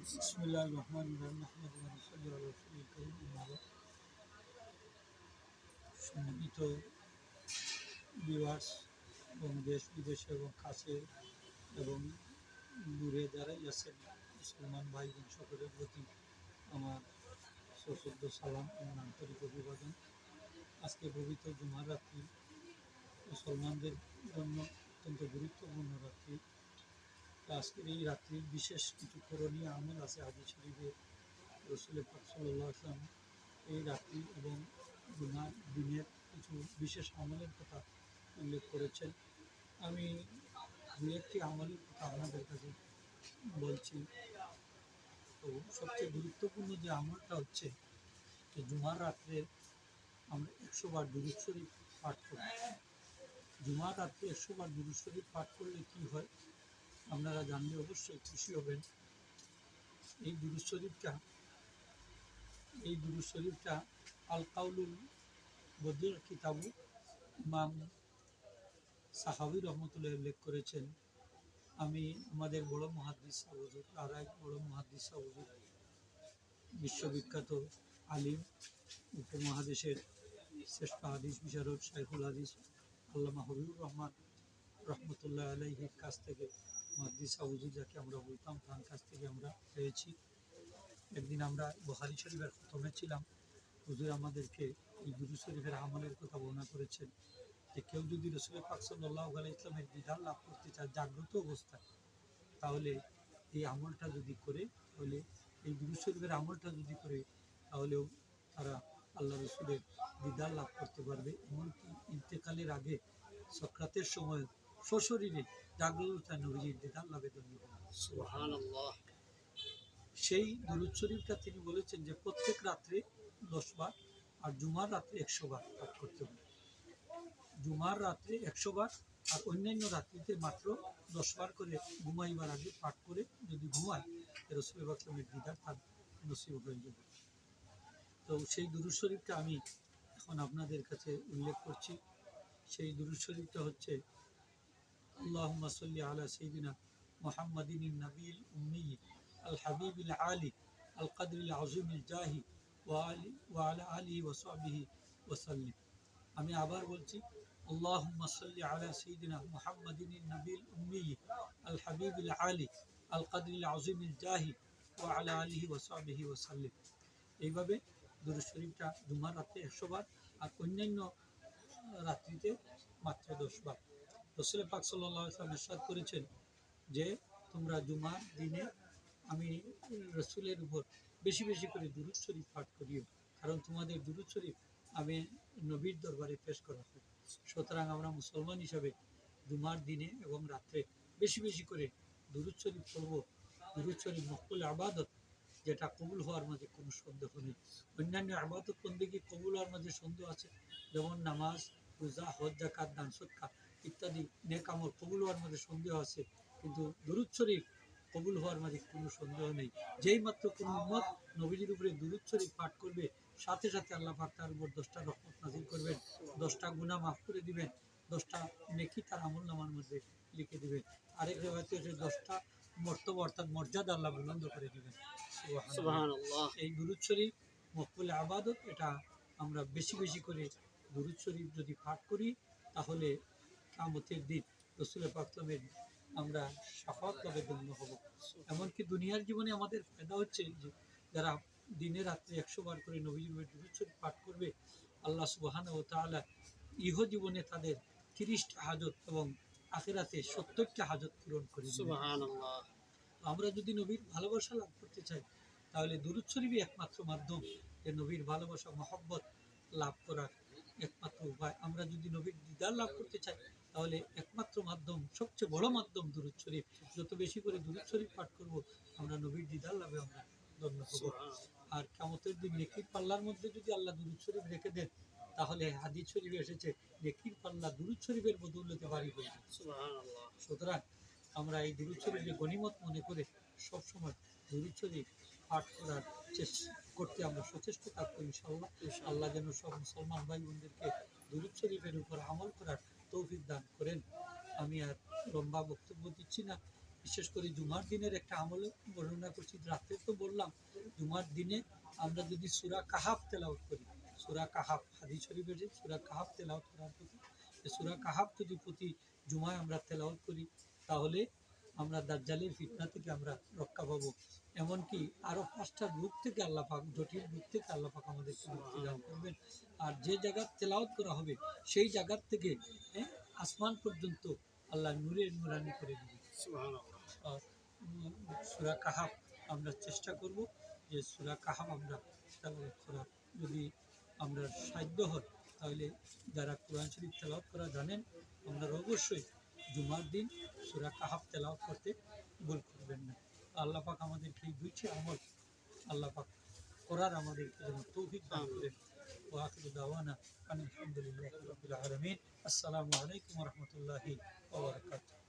بسم الله الرحمن الرحيم نحمد ونصلي على رسول الكريم أما بعد সম্মানিত ভিউয়ার্স এবং দেশ বিদেশে এবং কাছে এবং দূরে যারাই আছেন মুসলমান ভাই বোন সকলের প্রতি আমার সশ্রদ্ধ সালাম এবং আন্তরিক অভিবাদন আজকে পবিত্র জুমার রাত্রি মুসলমানদের জন্য অত্যন্ত গুরুত্বপূর্ণ রাত্রি তো আজকের এই রাত্রির বিশেষ কিছু করণীয় আমল আছে হাজি শরীফে রসুল পাক সাল্লাহ আসলাম এই রাত্রি এবং জুমার দিনের কিছু বিশেষ আমলের কথা উল্লেখ করেছেন। আমি দু একটি আমলের কথা আপনাদের কাছে বলছি। তো সবচেয়ে গুরুত্বপূর্ণ যে আমলটা হচ্ছে যে জুমার রাত্রে আমরা একশো বার দুরুদ শরীফ পাঠ করি। জুমার রাত্রে একশো বার দুরুদ শরীফ পাঠ করলে কি হয়? আপনারা জানলে অবশ্যই খুশি হবেন। এই দুরুদ শরীফটা, এই দুরুদ শরীফটা আল কাউলুল বদির কিতাবু ইমাম সাহাবি রহমতুল্লাহ উল্লেখ করেছেন, আমি আমাদের বড় মহাদ্দিস সাহুজুর আর এক বড় মহাদ্দিস সাহুজুর বিশ্ববিখ্যাত আলিম, উপমহাদেশের শ্রেষ্ঠ হাদিস বিশারদ শাইখুল হাদিস, আল্লামা হবিবুর রহমান রহমতুল্লাহ আলাইহির কাছ থেকে মহাদ্দিস সাহুজুর যাকে আমরা বলতাম, তার কাছ থেকে আমরা পেয়েছি। একদিন আমরা বহারি শরীফের প্রথমে ছিলাম। হুজুর আমাদেরকে এই গুরু শরীফের আমলের কথা বর্ণনা করেছেন যে, কেউ যদি রসুল পাক সাল্লাহ আলাই ইসলামের বিধান লাভ করতে চায়, জাগ্রত অবস্থায়, তাহলে এই আমলটা যদি করে, তাহলে এই গুরু শরীফের আমলটা যদি করে, তাহলেও তারা আল্লাহ রসুলের দিদার লাভ করতে পারবে। এমনকি ইন্তেকালের আগে সক্রাতের সময় সশরীরে জাগ্রত নবীজির দিদার জন্য সেই দুরুদ শরীফটা তিনি বলেছেন যে প্রত্যেক রাত্রে দশ বার আর জুমার রাত্রে একশো বার পাঠ করতে হবে। জুমার রাত্রে একশো বার আর অন্যান্য রাত্রিতে মাত্র দশ বার করে ঘুমাইবার আগে পাঠ করে যদি ঘুমায় রসুল বাকলামের দিদার তার নসিব হয়ে যাবে। তো সেই দুরুদ শরীফটা আমি এখন আপনাদের কাছে উল্লেখ করছি। সেই দুরুদ শরীফটা হচ্ছে আল্লাহুম্মা সাল্লি আলা সাইয়্যিদিনা মুহাম্মাদিন নবীল উম্মি الحبيب العالي القدر العظيم الجاهي وعلي وعلى آله وصحبه وسلم আমি আবার বলছি اللهم صل على سيدنا محمد النبي الأمي الحبيب العالي القدر العظيم الجاهي وعلى آله وصحبه وسلم এইভাবে দুরুদ শরীফটা জুমার রাত্রে একশো বার আর অন্যান্য রাত্রিতে মাত্র দশ বার রসুল পাক সাল্লাহ আসলাম ইরশাদ করেছেন যে তোমরা জুমার দিনে আমি রসুলের উপর বেশি বেশি করে দুরুদ শরীফ পাঠ করিও, কারণ তোমাদের দুরুদ শরীফ আমি নবীর দরবারে পেশ করা হয়। সুতরাং আমরা মুসলমান হিসাবে জুমার দিনে এবং রাত্রে বেশি বেশি করে দুরুদ শরীফ পড়ব। দুরুদ শরীফ মকবুল আবাদত, যেটা কবুল হওয়ার মাঝে কোনো সন্দেহ নেই। অন্যান্য আবাদত বন্দিকে কবুল হওয়ার মাঝে সন্দেহ আছে? যেমন নামাজ, রোজা, হজ জাকাত দান সৎকা ইত্যাদি নেক আমল কবুল হওয়ার মাঝে সন্দেহ আছে কিন্তু দুরুদ শরীফ কবুল হওয়ার মাঝে কোনো সন্দেহ নেই। যেই মাত্র কোনো উম্মত নবীজির উপরে দুরুদ শরীফ পাঠ করবে সাথে সাথে আল্লাহ পাক তার উপর দশটা রহমত নাজিল করবেন দশটা গুনাহ মাফ করে দিবেন দশটা নেকি তার আমল নামার মধ্যে লিখে দিবেন। আরেক রেবাতে হচ্ছে দশটা মর্তব অর্থাৎ মর্যাদা আল্লাহ বুলন্দ করে দিবেন। এই দুরুদ শরীফ মকবুল আবাদত এটা আমরা বেশি বেশি করে দুরুদ শরীফ যদি পাঠ করি তাহলে কামতের দিন রসুল পাকলামের আমরা সাফাত লাভের জন্য হব। এমনকি দুনিয়ার জীবনে আমাদের ফায়দা হচ্ছে যে যারা দিনে রাত্রে একশো বার করে নবীজির দুরুদ শরীফ পাঠ করবে আল্লাহ সুবাহান ও তাআলা ইহ জীবনে তাদের তিরিশটা হাজত এবং আখেরাতে সত্তরটা হাজত পূরণ করে আমরা যদি নবীর ভালোবাসা লাভ করতে চাই তাহলে দুরুদ শরীফই একমাত্র মাধ্যম যে নবীর ভালোবাসা মহব্বত লাভ করার একমাত্র উপায়। আমরা যদি নবীর দিদার লাভ করতে চাই তাহলে একমাত্র মাধ্যম সবচেয়ে বড় মাধ্যম দুরুদ শরীফ। যত বেশি করে দুরুদ শরীফ পাঠ করব আমরা নবীর দিদার লাভে আমরা ধন্য হব। আর কেমতের দিন নেকির পাল্লার মধ্যে যদি আল্লাহ দুরুদ শরীফ রেখে দেন তাহলে হাদিস শরীফে এসেছে নেকির পাল্লা দুরুদ শরীফের বদৌলতে বাড়ি হয়ে যায় সুবহানাল্লাহ। সুতরাং আমরা এই দুরুদ শরীফের গণিমত মনে করে সবসময় দুরুদ শরীফ পাঠ করার চেষ্টা করতে আমরা সচেষ্ট থাকব ইনশাল্লাহ আল্লাহ যেন সব মুসলমান ভাই বোনদেরকে দুরুদ শরীফের উপর আমল করার তৌফিক দান করেন। আমি আর লম্বা বক্তব্য দিচ্ছি না। বিশেষ করে জুমার দিনের একটা আমল বর্ণনা করছি। রাতে তো বললাম, জুমার দিনে আমরা যদি সুরা কাহাফ তেলাওয়াত করি, সুরা কাহাফ হাদিস শরীফের যে সুরা কাহাফ তেলাওয়াত করার প্রতি সুরা কাহাফ যদি প্রতি জুমায় আমরা তেলাওয়াত করি, তাহলে আমরা দাজ্জালের ফিতনা থেকে আমরা রক্ষা পাবো। এমনকি আরও পাঁচটা রূপ থেকে আল্লাহ পাক জটিল রূপ থেকে আল্লাহ পাক আমাদেরকে মুক্তি দান করবেন। আর যে জায়গার তেলাওয়াত করা হবে সেই জায়গার থেকে হ্যাঁ, আসমান পর্যন্ত আল্লাহ নূরে নুরানি করে দিবে সুরা কাহাব আমরা চেষ্টা করব যে সুরা কাহাব আমরা করা যদি আমরা সাধ্য হয় তাহলে যারা কোরআন শরীফ তেলাওয়াত করা জানেন আপনারা অবশ্যই জুমার দিন সুরা কাহাব তেলাওয়াত করতে ভুল করবেন না। আল্লাহ পাক আমাদেরকে এই দুইটি আমল আল্লাহ পাক করার আমাদেরকে যেন তৌফিক দান করেন। ওয়াকির দাওয়ানা আলহামদুলিল্লাহ রবিল আলমিন। আসসালামু আলাইকুম রহমতুল্লাহি ওবরাকাতুহ